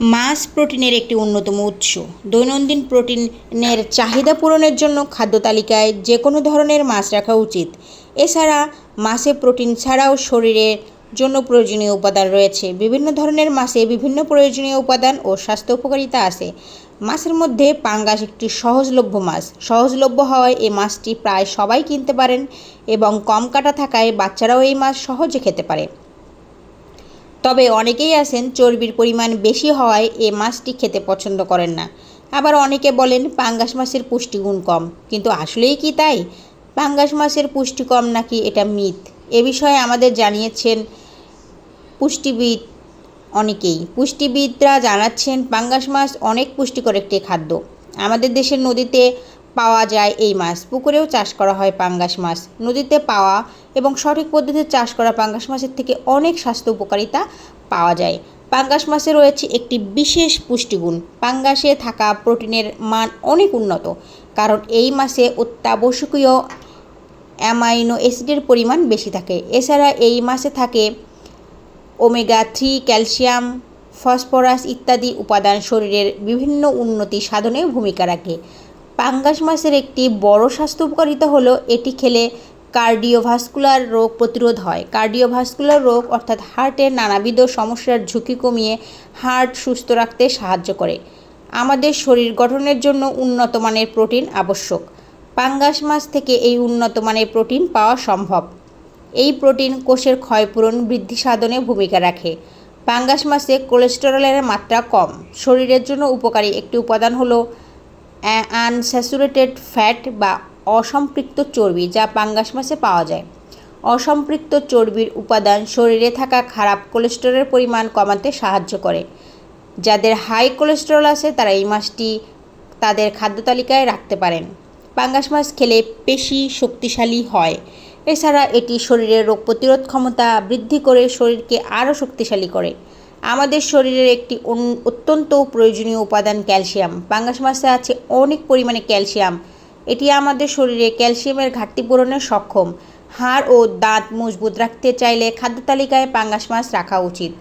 মাছ প্রোটিনের একটি অন্যতম উৎস। দৈনন্দিন প্রোটিনের চাহিদা পূরণের জন্য খাদ্য তালিকায় যে কোনো ধরনের মাছ রাখা উচিত। এছাড়া মাছে প্রোটিন ছাড়াও শরীরের জন্য প্রয়োজনীয় উপাদান রয়েছে। বিভিন্ন ধরনের মাছে বিভিন্ন প্রয়োজনীয় উপাদান ও স্বাস্থ্য উপকারিতা আছে। মাছের মধ্যে পাঙ্গাস একটি সহজলভ্য মাছ। সহজলভ্য হওয়ায় এই মাছটি প্রায় সবাই কিনতে পারেন এবং কম কাটা থাকায় বাচ্চারাও এই মাছ সহজে খেতে পারে। তবে অনেকেই আছেন চর্বির পরিমাণ বেশি হওয়ায় এ মাছটি খেতে পছন্দ করেন না। আবার অনেকে বলেন পাঙ্গাস মাছের পুষ্টিগুণ কম। কিন্তু আসলেই কি তাই? পাঙ্গাস মাছের পুষ্টি কম নাকি এটা মিথ? এ বিষয়ে আমাদের জানিয়েছেন পুষ্টিবিদ অনেকেই। পুষ্টিবিদরা জানাচ্ছেন পাঙ্গাস মাছ অনেক পুষ্টিকর একটি খাদ্য। আমাদের দেশের নদীতে পাওয়া যায় এই মাছ। পুকুরেও চাষ করা হয় পাঙ্গাস মাছ। নদীতে পাওয়া এবং সঠিক পদ্ধতিতে চাষ করা পাঙ্গাস মাছের থেকে অনেক স্বাস্থ্য উপকারিতা পাওয়া যায়। পাঙ্গাস মাছে রয়েছে একটি বিশেষ পুষ্টিগুণ। পাঙ্গাসে থাকা প্রোটিনের মান অনেক উন্নত, কারণ এই মাছে অত্যাবশ্যকীয় অ্যামাইনো অ্যাসিডের পরিমাণ বেশি থাকে। এছাড়া এই মাছে থাকে ওমেগা থ্রি, ক্যালসিয়াম, ফসফরাস ইত্যাদি উপাদান শরীরের বিভিন্ন উন্নতি সাধনে ভূমিকা রাখে। পাঙ্গাস মাছের একটি বড় স্বাস্থ্য উপকারিতা হলো এটি খেলে কার্ডিওভাস্কুলার রোগ প্রতিরোধ হয়। কার্ডিওভাস্কুলার রোগ অর্থাৎ হার্টের নানাবিধ সমস্যার ঝুঁকি কমিয়ে হার্ট সুস্থ রাখতে সাহায্য করে। আমাদের শরীর গঠনের জন্য উন্নত মানের প্রোটিন আবশ্যক। পাঙ্গাস মাছ থেকে এই উন্নত মানের প্রোটিন পাওয়া সম্ভব। এই প্রোটিন কোষের ক্ষয়পূরণ বৃদ্ধি সাধনে ভূমিকা রাখে। পাঙ্গাস মাছে কোলেস্টেরলের মাত্রা কম। শরীরের জন্য উপকারী একটি উপাদান হলো আনস্যাচুরেটেড ফ্যাট বা অসম্পৃক্ত চর্বি, যা পাঙ্গাস মাছে পাওয়া যায়। অসম্পৃক্ত চর্বির উপাদান শরীরে থাকা খারাপ কোলেস্টেরলের পরিমাণ কমাতে সাহায্য করে। যাদের হাই কোলেস্টেরল আছে, তারা এই মাছটি তাদের খাদ্য তালিকায় রাখতে পারেন। পাঙ্গাস মাছ খেলে পেশি শক্তিশালী হয়। এছাড়া এটি শরীরের রোগ প্রতিরোধ ক্ষমতা বৃদ্ধি করে, শরীরকে আরও শক্তিশালী করে। আমাদের শরীরের একটি অত্যন্ত প্রয়োজনীয় উপাদান ক্যালসিয়াম। পাঙ্গাস মাছে আছে অনেক পরিমাণে ক্যালসিয়াম। এটি আমাদের শরীরে ক্যালসিয়ামের ঘাটতি পূরণে সক্ষম। হাড় ও দাঁত মজবুত রাখতে চাইলে খাদ্য তালিকায় পাঙ্গাস মাছ রাখা উচিত।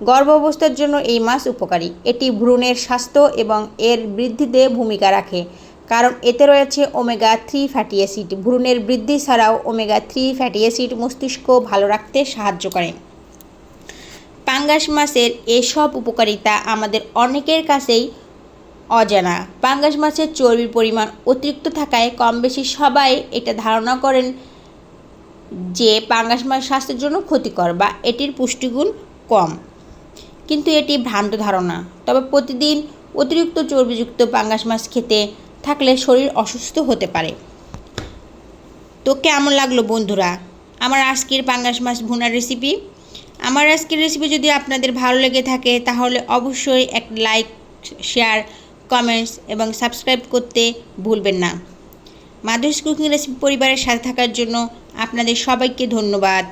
গর্ভ অবস্থার জন্য এই মাছ উপকারী। এটি ভ্রূণের স্বাস্থ্য এবং এর বৃদ্ধিতে ভূমিকা রাখে। কারণ এতে রয়েছে ওমেগা থ্রি ফ্যাটি অ্যাসিড ভ্রূণের বৃদ্ধি ছাড়াও ওমেগা থ্রি ফ্যাটি অ্যাসিড মস্তিষ্ক ভালো রাখতে সাহায্য করে। পাঙ্গাস মাছের এসব উপকারিতা আমাদের অনেকের কাছেই অজানা। পাঙ্গাস মাছের চর্বির পরিমাণ অতিরিক্ত থাকায় কম বেশি সবাই এটা ধারণা করেন যে পাঙ্গাস মাছ স্বাস্থ্যের জন্য ক্ষতিকর বা এটির পুষ্টিগুণ কম। কিন্তু এটি ভ্রান্ত ধারণা। তবে প্রতিদিন অতিরিক্ত চর্বিযুক্ত পাঙ্গাস মাছ খেতে থাকলে শরীর অসুস্থ হতে পারে। তো কেমন লাগল বন্ধুরা? আমার আজকের পাঙ্গাস মাছ ভুনার রেসিপি আমার আজকের রেসিপি যদি আপনাদের ভালো লেগে থাকে, তাহলে অবশ্যই এক লাইক শেয়ার কমেন্টস এবং সাবস্ক্রাইব করতে ভুলবেন না। মাধুরী কুকিং রেসিপি পরিবারের সাথে থাকার জন্য আপনাদের সবাইকে ধন্যবাদ।